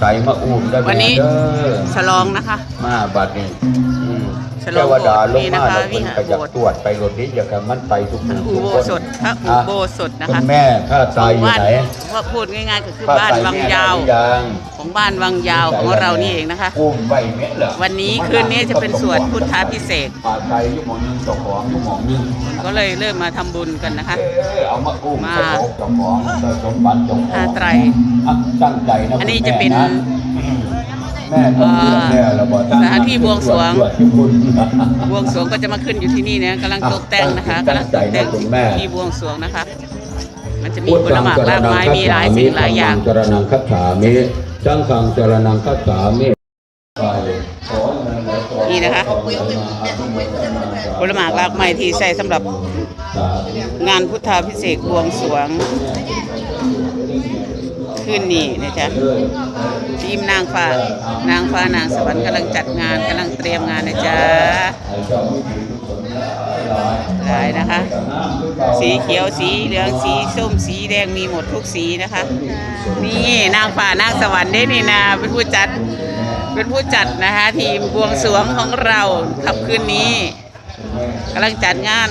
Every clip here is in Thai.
ไตมาอุ้มได้วันนี้ เด้อฉลองนะคะ มาบัดนี้ อืมฉลองเทวดาลงนี่นะมาคะแล้วเพิ่นก็อยากวิหารโบสถ์ ตรวจไปรถนี้อยากให้มันไปทุกพระทุอุกโบคนสถพระอุโบสถนะคะคุณแม่ถ้าตายอยู่บ้านไหนว่าพูดง่ายๆก็คือถ้บ้านตวังแม่ยาวหรือยังของบ้านวังยาวของเรานี่เองนะคะ อุ้มไว้แม่เหรอวันนี้คืนนี้จะเป็นสวดพุทธาพิเศษก ป่าไทยอยู่หมองนึงเจ้าของอยู่หมองนึง ก็เลยเริ่มมาทำบุญกันนะคะ เออเอามาอุ้มมาเจ้าของเจ้าของเจ้าสมบัติเจ้าของผ้าไตรอะตั้งใจนะอันนี้คุณจะเป็นแม่แม่ต้อง เลือกแม่เราบอกสถานที่บวงสรวงตรที่คุณบวงสรวงก็จะมาขึ้นอยู่ที่นี่นะกำลังตกแต่งนะคะกำลังตกแต่งที่บวงสรวงนะคะ มันจะมีผลหมากรากไม้มีหลายสิ่งหลายอย่างจรนังคัจฉามิสังฆังจรนังคัจฉามิไปขอเงินและขอนี่นะคะผลหมากรากไม้ที่ใช้สำหรับงานพุทธาพิเศษกบวงสรวงคืนนี้นะจ๊ะ ทีมนางฟ้านางฟ้านางสวรรค์กำลังจัดงานกำลังเตรียมงานนะจ๊ะหลายนะคะ สีเขียวสีเหลืองสีส้มสีแดงมีหมดทุกสีนะคะ นี่นางฟ้านางสวรรค์ได้นี่นะเป็นผู้จัดเป็นผู้จัดนะคะ ทีมบวงสรวงของเราค่ำคืนนี้กำลังจัดงาน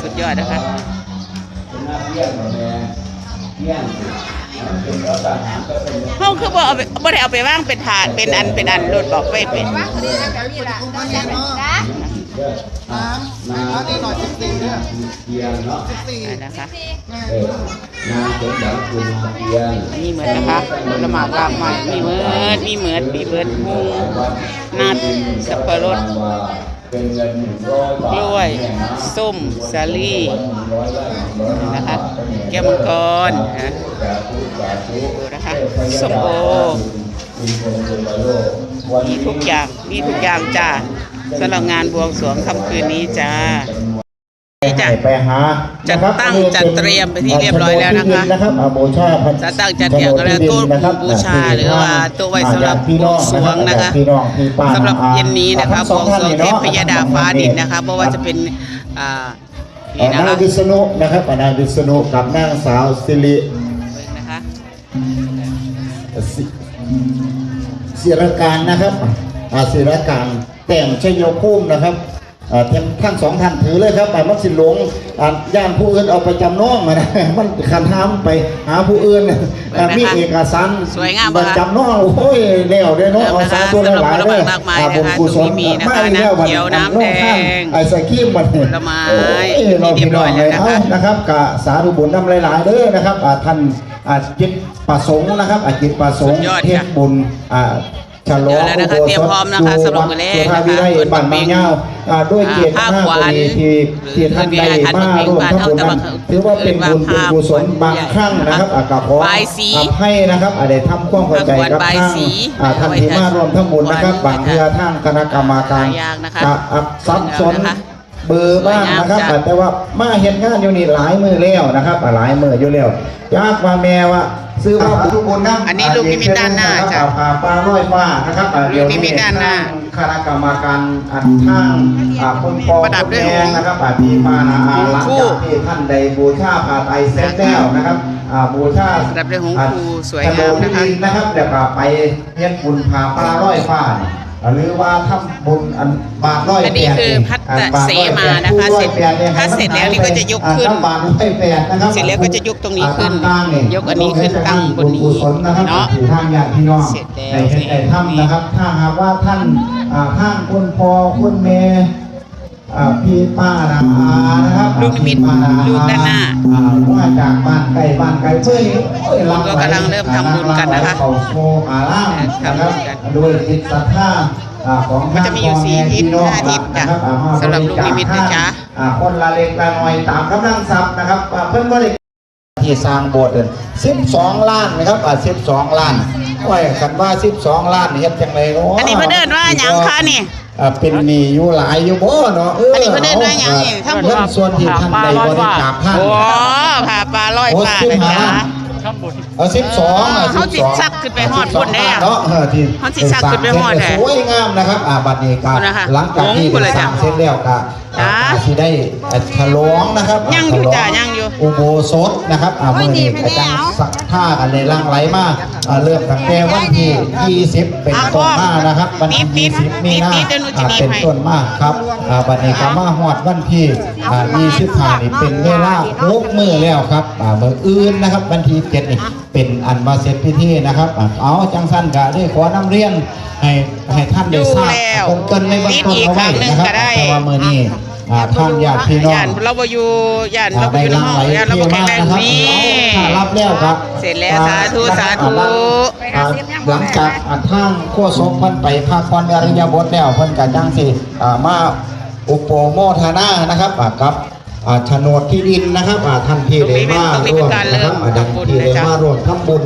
สุดยอดนะคะ เพี้ยนแม่เพี้ยนเป็นรัฐทหาคือบ่เอาไปบ่ได้เอาไปว่างเป็นถาดเป็นอันเป็นอันโดดบอกไปเป็นเยอะน้ำน้ำนี่หน่อยสิบสี่เนี่ยเพียงเนาะสี่นะคะเออนางสมหวังคุณนาเพียงมีเหมือนนะคะผลหมากรากไม้มีเหมือนมีเหมือนมีเบิร์ดมุงนัดสับปะรด เป็นเงินหนึ่งร้อยบาทกล้วย ส้มสาลี่นะคะ แก้วมังกรนะดูนะคะส้มโอมีทุกอย่าง มีทุกอย่างจ้าสำหรับงานบวงสรวงค่ำคืนนี้จ้า นี่จ้ะไปหาจัดตั้งจัดเตรียมไปที่เรียบร้อยแล้วนะคะนะครับอาบูชาพระจัดตั้งจัดเตรียมกันแล้วโต๊ะบูชาหรือว่าโต๊ะไว้สำหรับพี่น้องบวงสรวงนะคะพี่น้องพี่ป้าสำหรับเย็นนี้นะคะบทั้วงสรวงเทพพยดาฟ้าดินนะคะเพราะว่าจะเป็นอ่าเอ่นี่อนะนายคะวิษณุนะครับนายวิษณุกับนางสาวสิรินะคะศิศิรการนะครับอ่าศิรการแต่งชัยภูมินะครับ อ่าท่านท่านสองท่านถือเลยครับแต่มันสิหลงอ่าย่านผู้อื่นเอาไปจำนองมานะมันขันห้ามไปหาผู้อื่นอ่ามีเอกสารสวยงามบัปะตรคะจำนองโอ้ยแล้วเด้อเนาะเอาสาธุหลายๆเด้อสำหรับผลไม้มากมายอ่นะคะบุญกุศลตรงนี้มีนะคะมาอีกแล้วน้ำเขียวน้ำแดงไอ้สกีมมันผลไม้โอ้ยเราพี่น้องเลยมีเรียบร้อยแล้วนะคะเอานะครับกะสาธุบุญนำหลายๆเด้อนะครับอ่าท่านอ่าจิตประสงค์นะครับอ่าจิตประสงค์สุดยอดเทค่ะศบุญอ่า ฉลองเดี๋ยวแล้วนะคะอุโบสถเตรียมพร้อมนะคะยู่สำหรับมื้อแรกสุทาวิไลนะคะบ้านบางเงาอ่าด้วยเกียรติอ่าหน้าภาพขวัญบุรีที่ที่ท่านได้หรือมาท่านร่วมเป็นทำบุญนั้นบ้านเฮาถือว่าเป็นบุญเอิ้เป็นนว่ากุศลภาพบางครั้งนะครับอ่ากับขอบายสีอภัยนะครับอาได้ทำความเข้าใจกับบายทางสีอ่าท่านที่มาร่วมทำบุญนะครับไว้บางเทื่อทางคณะกรรมการหลายอย่างนะคะอ่อ่ซับซ้อนนะคะ เบอร์บ้างนะครับสวยงามจ้ะแต่ว่ามาเห็นงานอยู่นี่หลายมือแล้วนะครับอ่าหลายมืออยู่แล้วยากมาแม่ว่าซื้อว่าทุกคนนะอันนี้ลูกนิมิตด้านหน้าจ้ะป่าปลาร้อยฟ้านะครับอ่าเดี๋ยวลูกนิมิตด้านหน้าคณะกรรมการอันทางอ่าคนปอประดับด้วยแม่นะครับอ่าที่มานาอาหลังคู่จากที่ท่านได้บูชาผ้าไตรเสร็จแล้วนะครับอ่าบูชาประดับด้วยหงส์อ่าคู่สวยงามนะคะโฉดินนะครับเดี๋ยวก็ไปเฮ็ดบุญผาปลาร้อยฟ้าเนี่ย หรือว่าทำบุญอันบาทร้อยอันนี้แปดคือพัฒนาเสมานะคะเสร็จถ้าเสร็จแล้วนี่ก็จะยกขึ้นอ่าบาทร้อยแปดนะครับเสร็จแล้วก็จะยกตรงนี้ขึ้นอ่าตั้งๆยกอันนี้ขึ้นตั้งบนนี้บุญกุศลนะครับเนาะถือทางญาติพี่น้องเสร็จแล้วในในถ้ำนะครับ ถ้าหากว่าท่านอ่าท่านคุณพ่อคุณแม่อ่า พี่ป้านาอานะครับลูกนิมิตพี่ป้าอาลูกด้านหน้าอ่ว่าจากบ้านไกลบ้านไกลเพื่อนโอ้ยคนก็กำลังเริ่มทำบุญกันนะคะเขาโชว์อาล่ามนะคทำบุรับญกันด้วยจิตศรัทธาอ่าของมันจะมีอยู่สี่ทิศห้าทิศจ้ะนะครับอ่าสำหรับลูกนิมิตนะจ๊ะอ่าคนละเล็กละน้อยตามกำลังทรัพย์นะครับอ่าเพิ่นก็ได้ที่สร้างโบสถ์สิบสองล้านนะครับอ่าสิบสองล้าน โอ้ยคันว่าสิบสองล้านเฮ็ดจังไงเนาะอันนี้เพิ่นเอิ้นว่าหยังคะนี่อ่าเป็นหนี้อยู่หลายอยู่บ่เนาะเอออันนี้เพิ่นเอิ้นว่าหยังนี่ถ้าเงินส่วนที่ท่านได้บริจาคท่านโอ้ผ่าปลาลอยโอ้ปลาสิบนะห้าจ๊ะเอาสิบสองอะเขาสิ12ซักขึ้นไปฮอดพุ่นได้อะเนาะเออที่เขาสิซักขึ้นไปฮอดแท้สวยงามนะครับอ่าบัดนี้ก็พุ่นนะคะหลังจากที่งงพุ่นเลยสจ้ะร้างเสร็จแล้วก็จ้าอาสิได้อ่า ฉลองนะครับยังอยู่ฉลจ้ายังอยู่อุโบสถนะครับอ่ามื่อนี้อาจารย์สักท่ากันเลยล่างไหลมาอ่าเริ่มตั้งแต่วันที่ 20 เป็นต้นมานะครับวันที่นิดๆ20มีนานิดๆเดี๋ยวหนูจะอ่าหนีบเป็นให้ต้นมาครับอ่าบัดนี้ก็มาฮอดวันที่อ่า25นี่เป็นเวลาหกมื้อแล้วครับอ่ามื้ออื่นนะครับวันที่7นี่เป็นอันมาเสร็จพิธีนะครับอ่าเอาจังสั้นก็ได้ขอนำเรียนให้ให้ท่านได้ทราบดูแล้วเบื้องต้นในเบื้องต้นนิดอีกเอาไว้ครั้งหนึ่งนะครับก็ได้แต่ว่ามื้อนี้ อ่าท่านญาติพี่น้อง ย่านเราบ่อยู่ย่านเราบ่ได้อยู่ในร่างห้องไหลย่านเราเที่บ่ยวแข็มางกแรงนะครับนี่ถ้ารับแล้วครับ เสร็จแล้วสาธุอ่สาธุอ่าหลังจากอ่าทางโคศกเพิ่นไปพักผ่อนอริยบทแล้วเพิ่นก็จังสิอ่ามาอุปโภโมทนานะครับอ่ากับอ่า โฉนดที่ดินนะครับอ่าท่านที่ได้มาตรงนี้ร่วมเป็นการเริ่นะครับมอ่าดังที่ได้ทำบุญนะจ๊ะมาร่วมทำบุญ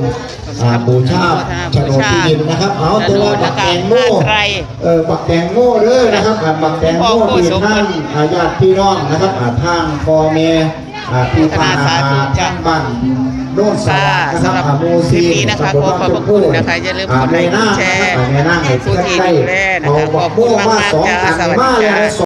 อ่าบูชาโฉนดที่ดินนะครับ เอาแต่ว่าบักแตงโมไตรเออบักแตงโมเด้อนะครับอ่าบักแตงโมที่ท่านอาญาติพี่น้องนะครับอ่าทางพ่อแม่อ่าที่ทางอาทางบ้านโน่นสวัสดิ์นะครับค่ะสำหรับอ่าหมู่คลิปสี่นี้นะคะตำบลขอขอบพระคุณนะคะอย่าลืมกดไลค์กดแชร์อ่าแม่นางให้ผู้ที่ดูแลนะคะเอาบักโม่ขอบคุณมากๆสองจ้าอันสวัสดีมาแล้วจ้า